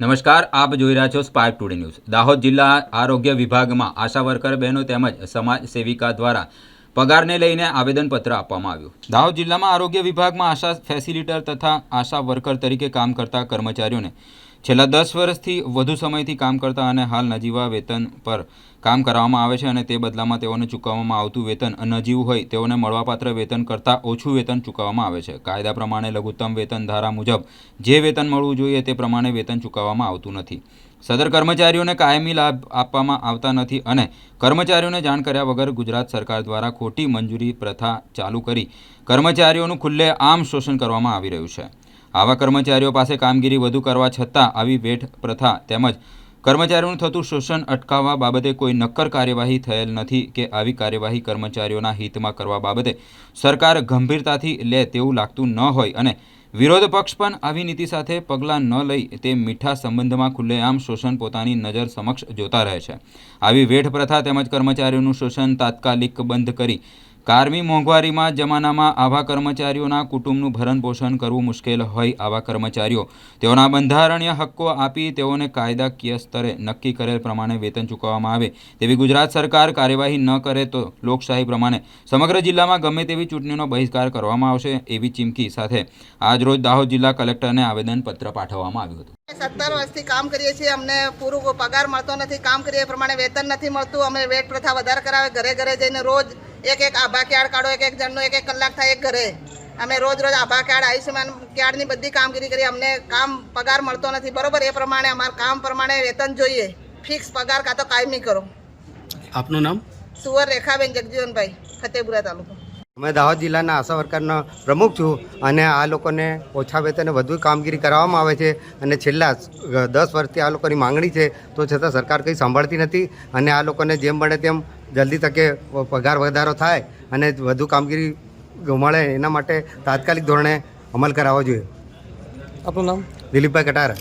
નમસ્કાર, આપ જોઈ રહ્યા છો સ્પાર્ક ટુડે ન્યૂઝ દાહોદ જિલ્લા આરોગ્ય વિભાગમાં આશા વર્કર બહેનો તેમજ સમાજ સેવિકા દ્વારા પગારને લઈને આવેદનપત્ર આપવામાં આવ્યું. દાહોદ જિલ્લામાં આરોગ્ય વિભાગમાં આશા ફેસિલિટર તથા આશા વર્કર તરીકે કામ કરતા કર્મચારીઓને છેલ્લા દસ વર્ષથી વધુ સમયથી કામ કરતા અને હાલ નજીવા વેતન પર કામ કરાવવામાં આવે છે અને તે બદલામાં તેઓને ચૂકવવામાં આવતું વેતન નજીવું હોય તેઓને મળવાપાત્ર વેતન કરતાં ઓછું વેતન ચૂકવવામાં આવે છે. કાયદા પ્રમાણે લઘુત્તમ વેતન ધારા મુજબ જે વેતન મળવું જોઈએ તે પ્રમાણે વેતન ચૂકવવામાં આવતું નથી. સદર કર્મચારીઓને કાયમી લાભ આપવામાં આવતા નથી અને કર્મચારીઓને જાણ કર્યા વગર ગુજરાત સરકાર દ્વારા ખોટી મંજૂરી પ્રથા ચાલુ કરી કર્મચારીઓનું ખુલ્લે આમ શોષણ કરવામાં આવી રહ્યું છે. આવા કર્મચારીઓ પાસે કામગીરી વધુ કરવા છતાં આવી વેઠ પ્રથા તેમજ કર્મચારીઓનું થતું શોષણ અટકાવવા બાબતે કોઈ નક્કર કાર્યવાહી થયેલ નથી કે આવી કાર્યવાહી કર્મચારીઓના હિતમાં કરવા બાબતે સરકાર ગંભીરતાથી લે તેવું લાગતું ન હોય અને વિરોધ પક્ષ પણ આવી નીતિ સાથે પગલાં ન લઈ તે મીઠા સંબંધમાં ખુલ્લેઆમ શોષણ પોતાની નજર સમક્ષ જોતા રહે છે. આવી વેઠ પ્રથા તેમજ કર્મચારીઓનું શોષણ તાત્કાલિક બંધ કરી કારમી મોંઘવારીમાં જમાનામાં આવા કર્મચારીઓના કુટુંબનું ભરણ પોષણ કરવું મુશ્કેલ હોય આવા કર્મચારીઓ. તેઓના બંધારણીય હક્કો આપી તેઓને કાયદાકીય સ્તરે નક્કી કરેલ પ્રમાણે વેતન ચૂકવવામાં આવે. તેવી ગુજરાત સરકાર કાર્યવાહી ન કરે તો લોકશાહી પ્રમાણે સમગ્ર જિલ્લામાં ગમે તેવી ચૂંટણીનો બહિષ્કાર કરવામાં આવશે એવી ચીમકી સાથે આજરોજ દાહોદ જિલ્લા કલેક્ટરને આવેદનપત્ર પાઠવવામાં આવ્યું હતું. સત્તર વર્ષથી કામ કરીએ છીએ, અમને પૂરું પગાર મળતો નથી, કામ કરીએ પ્રમાણે વેતન નથી મળતું, અમે વેટ પ્રથા વધારે કરાવે, ઘરે ઘરે જઈને રોજ એક એક આભા કાર્ડ કાઢો એક એક જણનો એક એક કલાક થાય એક ઘરે. અમે રોજ રોજ આભા કાર્ડ આયુષ્યમાન કાર્ડની બધી કામગીરી કરી અમને કામ પગાર મળતો નથી. બરોબર એ પ્રમાણે અમારા કામ પ્રમાણે વેતન જોઈએ. ફિક્સ પગાર કાં તો કાયમી કરો. આપનું નામ? સુવર રેખાબેન જગજીવનભાઈ ફતેપુરા તાલુકો. અમે દાહોદ જિલ્લાના આશા વર્કરનો પ્રમુખ છું અને આ લોકોને ઓછા વેતને વધુ કામગીરી કરાવવામાં આવે છે અને છેલ્લા દસ વર્ષથી આ લોકોની માંગણી છે તો છતાં સરકાર કંઈ સાંભળતી નથી અને આ લોકોને જેમ બને તેમ જલ્દી તકે પગાર વધારો થાય અને વધુ કામગીરી મળે એના માટે તાત્કાલિક ધોરણે અમલ કરાવવો જોઈએ. આપણું નામ? દિલીપભાઈ કટારા.